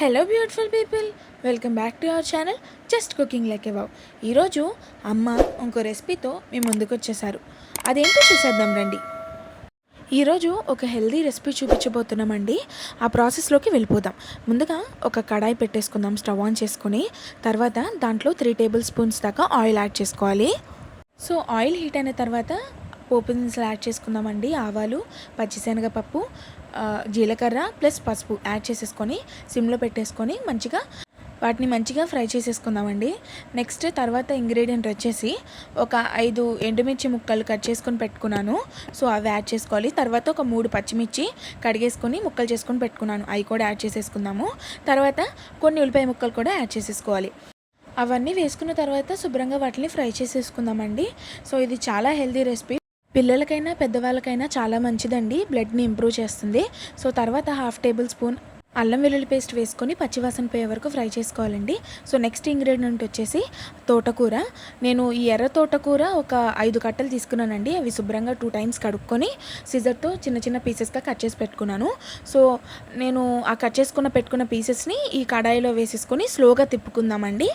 Hello beautiful people welcome back to our channel just cooking like ఎవావ్ ఈరోజు అమ్మ ఇంకో రెసిపీతో మీ ముందుకు వచ్చేసారు. అదేంటో చూసేద్దాం రండి. ఈరోజు ఒక హెల్దీ రెసిపీ చూపించబోతున్నామండి. ఆ ప్రాసెస్లోకి వెళ్ళిపోదాం. ముందుగా ఒక కడాయి పెట్టేసుకుందాం స్టవ్ ఆన్ చేసుకుని. తర్వాత దాంట్లో త్రీ టేబుల్ స్పూన్స్ దాకా ఆయిల్ యాడ్ చేసుకోవాలి. సో ఆయిల్ హీట్ అయిన తర్వాత పోపు దినుసులు యాడ్ చేసుకుందామండి. ఆవాలు పచ్చిశనగపప్పు జీలకర్ర ప్లస్ పసుపు యాడ్ చేసేసుకొని సిమ్లో పెట్టేసుకొని మంచిగా వాటిని మంచిగా ఫ్రై చేసేసుకుందామండి. నెక్స్ట్ తర్వాత ఇంగ్రీడియంట్ వచ్చేసి ఒక ఐదు ఎండుమిర్చి ముక్కలు కట్ చేసుకొని పెట్టుకున్నాను. సో అవి యాడ్ చేసుకోవాలి. తర్వాత ఒక మూడు పచ్చిమిర్చి కడిగేసుకొని ముక్కలు చేసుకొని పెట్టుకున్నాను. అవి కూడా యాడ్ చేసేసుకుందాము. తర్వాత కొన్ని ఉల్లిపాయ ముక్కలు కూడా యాడ్ చేసేసుకోవాలి. అవన్నీ వేసుకున్న తర్వాత శుభ్రంగా వాటిని ఫ్రై చేసేసుకుందామండి. సో ఇది చాలా హెల్దీ రెసిపీ. పిల్లలకైనా పెద్దవాళ్ళకైనా చాలా మంచిదండి. బ్లడ్ని ఇంప్రూవ్ చేస్తుంది. సో తర్వాత హాఫ్ టేబుల్ స్పూన్ అల్లం వెల్లుల్లి పేస్ట్ వేసుకొని పచ్చివాసన పోయే వరకు ఫ్రై చేసుకోవాలండి. సో నెక్స్ట్ ఇంగ్రీడియంట్ వచ్చేసి తోటకూర. నేను ఈ ఎర్ర తోటకూర ఒక ఐదు కట్టలు తీసుకున్నానండి. అవి శుభ్రంగా టూ టైమ్స్ కడుక్కొని సిజర్తో చిన్న చిన్న పీసెస్గా కట్ చేసి పెట్టుకున్నాను. సో నేను ఆ కట్ చేసుకున్న పెట్టుకున్న పీసెస్ని ఈ కడాయిలో వేసేసుకొని స్లోగా తిప్పుకుందామండి.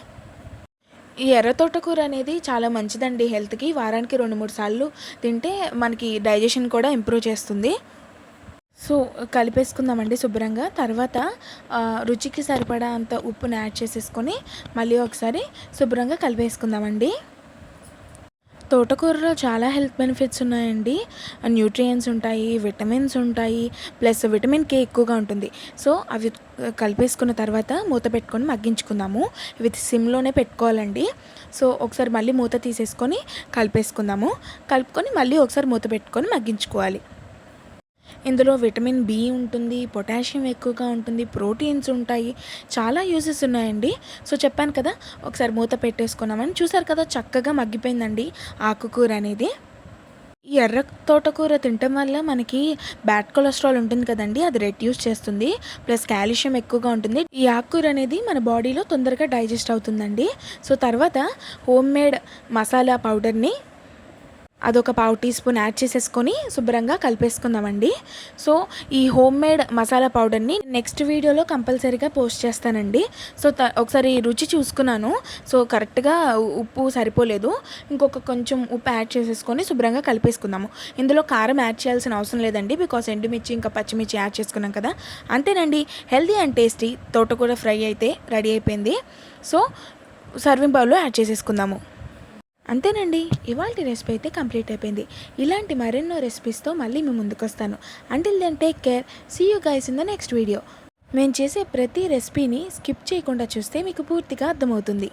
ఈ ఎర్ర తోటకూర అనేది చాలా మంచిదండి హెల్త్కి. వారానికి రెండు మూడు సార్లు తింటే మనకి డైజెషన్ కూడా ఇంప్రూవ్ చేస్తుంది. సో కలిపేసుకుందామండి శుభ్రంగా. తర్వాత రుచికి సరిపడా అంత ఉప్పుని యాడ్ చేసేసుకొని మళ్ళీ ఒకసారి శుభ్రంగా కలిపేసుకుందామండి. తోటకూరలో చాలా హెల్త్ బెనిఫిట్స్ ఉన్నాయండి. న్యూట్రియంట్స్ ఉంటాయి విటమిన్స్ ఉంటాయి ప్లస్ విటమిన్ కే ఎక్కువగా ఉంటుంది. సో అవి కలిపేసుకున్న తర్వాత మూత పెట్టుకొని మగ్గించుకుందాము. ఇవి సిమ్లోనే పెట్టుకోవాలండి. సో ఒకసారి మళ్ళీ మూత తీసేసుకొని కలిపేసుకుందాము. కలుపుకొని మళ్ళీ ఒకసారి మూత పెట్టుకొని మగ్గించుకోవాలి. ఇందులో విటమిన్ బి ఉంటుంది పొటాషియం ఎక్కువగా ఉంటుంది ప్రోటీన్స్ ఉంటాయి చాలా యూజెస్ ఉన్నాయండి. సో చెప్పాను కదా ఒకసారి మూత పెట్టేసుకున్నామని చూసారు కదా చక్కగా మగ్గిపోయిందండి ఆకుకూర అనేది. ఈ ఎర్ర తోటకూర తినటం వల్ల మనకి బ్యాడ్ కొలెస్ట్రాల్ ఉంటుంది కదండి అది రెడ్యూస్ చేస్తుంది ప్లస్ కాల్షియం ఎక్కువగా ఉంటుంది. ఈ ఆకుకూర అనేది మన బాడీలో తొందరగా డైజెస్ట్ అవుతుందండి. సో తర్వాత హోమ్ మేడ్ మసాలా పౌడర్ని అదొక పావు టీ స్పూన్ యాడ్ చేసేసుకొని శుభ్రంగా కలిపేసుకుందామండి. సో ఈ హోమ్ మేడ్ మసాలా పౌడర్ని నెక్స్ట్ వీడియోలో కంపల్సరీగా పోస్ట్ చేస్తానండి. సో ఒకసారి రుచి చూసుకున్నాను. సో కరెక్ట్గా ఉప్పు సరిపోలేదు. ఇంకొక కొంచెం ఉప్పు యాడ్ చేసేసుకొని శుభ్రంగా కలిపేసుకుందాము. ఇందులో కారం యాడ్ చేయాల్సిన అవసరం లేదండి. బికాస్ ఎండుమిర్చి ఇంకా పచ్చిమిర్చి యాడ్ చేసుకున్నాం కదా. అంతేనండి. హెల్దీ అండ్ టేస్టీ తోటకూర ఫ్రై అయితే రెడీ అయిపోయింది. సో సర్వింగ్ బౌల్లో యాడ్ చేసేసుకుందాము. అంతేనండి. ఇవాళ రెసిపీ అయితే కంప్లీట్ అయిపోయింది. ఇలాంటి మరెన్నో రెసిపీస్తో మళ్ళీ మేము ముందుకు వస్తాను until then take care see you guys in the next video మేము చేసే ప్రతి రెసిపీని స్కిప్ చేయకుండా చూస్తే మీకు పూర్తిగా అర్థమవుతుంది.